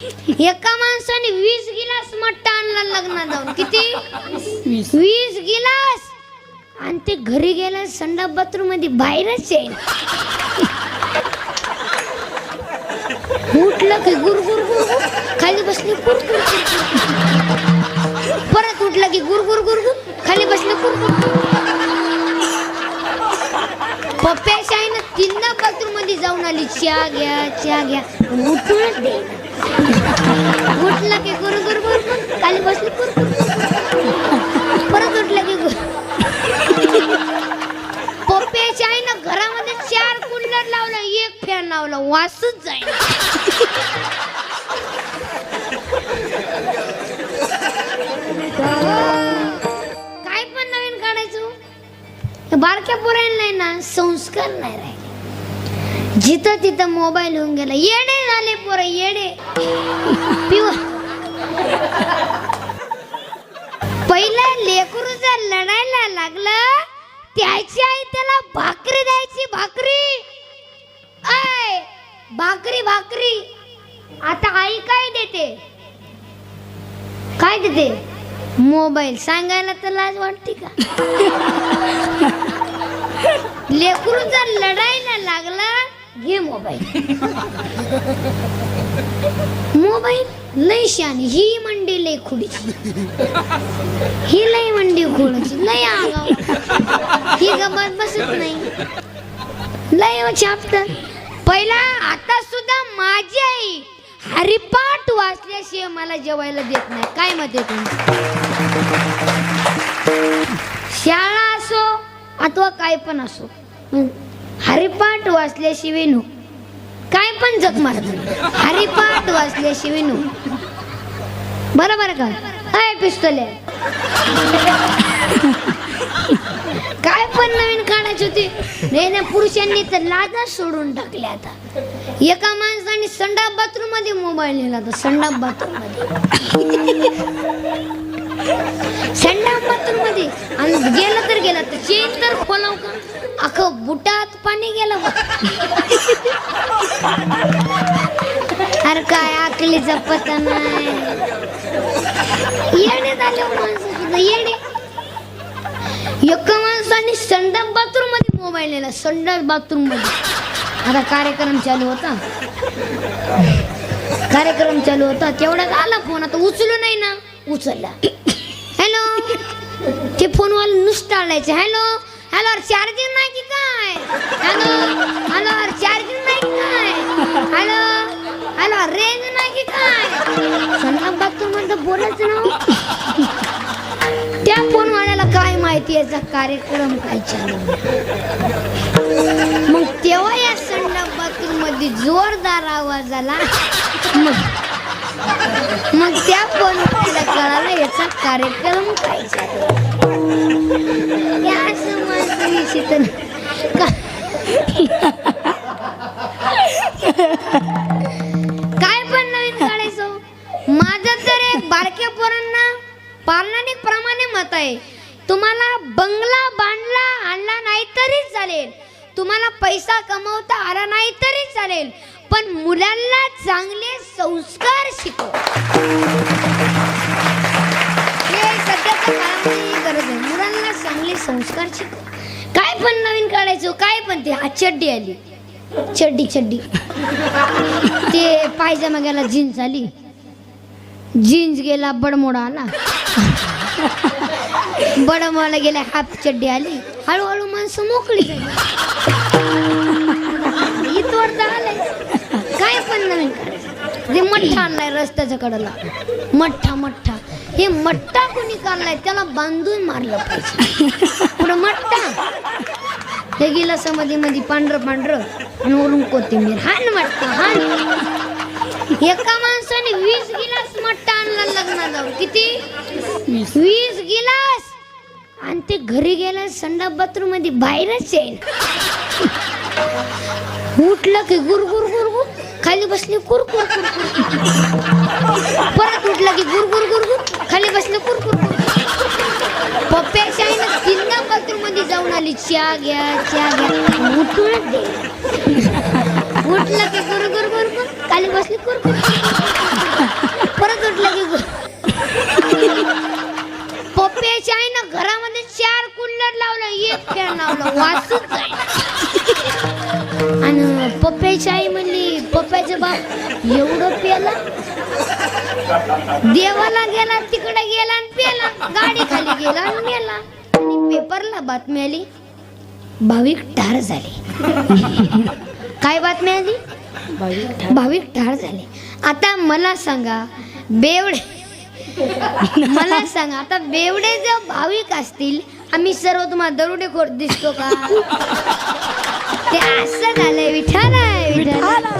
एका माणसाने वीस गिलास मट्टा आणला लग्नात जाऊन किती वीस गिलास आणि ते घरी गेला संडा बाथरूममध्ये बाहेरच आहे उठलं की गुर गुर गुर गुर. खाली बसले गुर. परत उठलं की गुर गुर गुर गुर. खाली बसले गुर. पप्प्याच्या आईनं तीनदा बाथरूममध्ये जाऊन आली चहा घ्या चहा घ्या उठूनच दे उठलं की गुरु गुरु गुर खाली बसले परत उठला की गुर. पप्प्याच्या ना घरामध्ये चार कुलर लावलं एक फॅन लावला वासच जाईल काय पण नवीन काढायचं? बारक्या पोरांना ना संस्कार नाही राहिले. जिथं तिथं मोबाईल होऊन गेला. येडे झाले पोरं येडे. पिव. पहिलं लेकरू लढायला लागलं. त्याची आई त्याला भाकरी द्यायची भाकरी. आय भाकरी भाकरी. आता आई काय देते? काय देते? मोबाईल. सांगायला तर लाज वाटते का? लेकरूचा लढायला लागला. घे मोबाईल मोबाईल लय शान ही मंडी लय खुडीची ही लय मंडी खुडची. लय आगाव. ही गमत बसत नाही. लय चापत पहिला आता सुद्धा माझी आई हरिपाठ वाचल्याशिवाय मला जेवायला देत नाही. काय मत आहे शाळा असो अथवा काय पण असो. हरिपाठ वाचल्याशिवाय नो काय पण जग मारत हरिपाठ वाचल्याशिवाय नो बरोबर का? काय पिस्तोले. काय पण नवीन काढायची होती. नाही ना पुरुषांनी तर लाजा सोडून टाकले आता. एका माणसाने संडा बाथरूममध्ये मोबाईल नेला होता. संडा बाथरूममध्ये संडा मध्ये. आणि गेलं तर गेला. तर चेन तर खोलाव का अख्खं बुटात पाणी गेलं बा. अरे काय आकलीचा पत्ता नाही. येडे झाले हो माणसं सुद्धा येडे. एका माणसाने संडास बाथरूममध्ये मोबाईल नेला. संडास बाथरूममध्ये आता कार्यक्रम चालू होता. कार्यक्रम चालू होता. तेवढ्यात आला फोन आता उचलू नाही ना. उचलला. हॅलो ते फोनवाला नुसतं आणायचं हॅलो? हॅलो चार्जिंग नाही की काय? हॅलो? हॅलो चार्जिंग नाही की काय? हॅलो? हॅलो रेंज नाही की काय? संडास बाथरूम म्हणतो बोलायचं ना. त्या फोनवाल्याला काय माहिती याचा कार्यक्रम काय चालू मग तेव्हा या संडास बाथरूममध्ये जोरदार आवाज आला. मग मग त्या फोनवाल्याला कळालं याचा कार्यक्रम काय काय पण नवीन काढायचो? माझं तर एक बारक्या पोरांना पारणानिक प्रमाणे मत आहे. तुम्हाला बंगला बांधला आणला नाही तरी चालेल. तुम्हाला पैसा कमवता आला नाही तरी चालेल. पण मुलांना चांगले संस्कार शिकव. हे सध्याच्या काळामध्ये गरज आहे. मुलांना चांगले संस्कार शिकव. काय पण नवीन काढायचो काय पण ते हा चड्डी आली. चड्डी चड्डी. ते पायजामा गेला जीन्स आली. जीन्स गेला बडमोडा आला. बडमोडा गेला हाफ चड्डी आली. हळूहळू माणसं मोकळी झाली. इथवर तर आलंय. काय पण नवीन काढायचं मठ्ठा आणलाय रस्त्याच्या कडेला. मठ्ठा मठ्ठा. हे मठ्ठा कोणी काढलाय त्याला बांधून मारलं पाहिजे. पुढं मठ्ठा. हे गिलासामध्ये मध्ये पांढरं पांढरं. आणि वरून कोथिंबीर. हान मठ्ठा हान. एका माणसाने वीस गिलास मट्टा आणला लग्नात जाऊन किती? वीस. गिलास. आणि ते घरी गेला संडा बाथरूममध्ये बाहेरच येईल. उठलं की गुर गुर गुर गुर खाली बसले कुर कुर कुर परत उठला की गुर गुर गुर गुर. खाली बसले कुर कुर कुर. पप्प्याच्या आईनं तीनदा बाथरूममध्ये जाऊन आली. चहा घ्या चहा घ्या. उठूनच दे उठलं की गुर गुर गुर गुर. खाली बसली कुर. पप्प्याची आई म्हणली पप्प्याचं बाप एवढं पेला. देवाला गेला तिकडे गेला आणि पेला. गाडी खाली गेला आणि मेला. आणि पेपरला बातमी आली भाविक ठार झाले. काय बातमी आली? भाविक ठार झाले. आता मला सांगा बेवडे मला सांगा आता बेवडे जर भाविक असतील आम्ही सर्व तुम्हाला दरोडेखोर दिसतो का? ते असं झालंय विठाला विठाला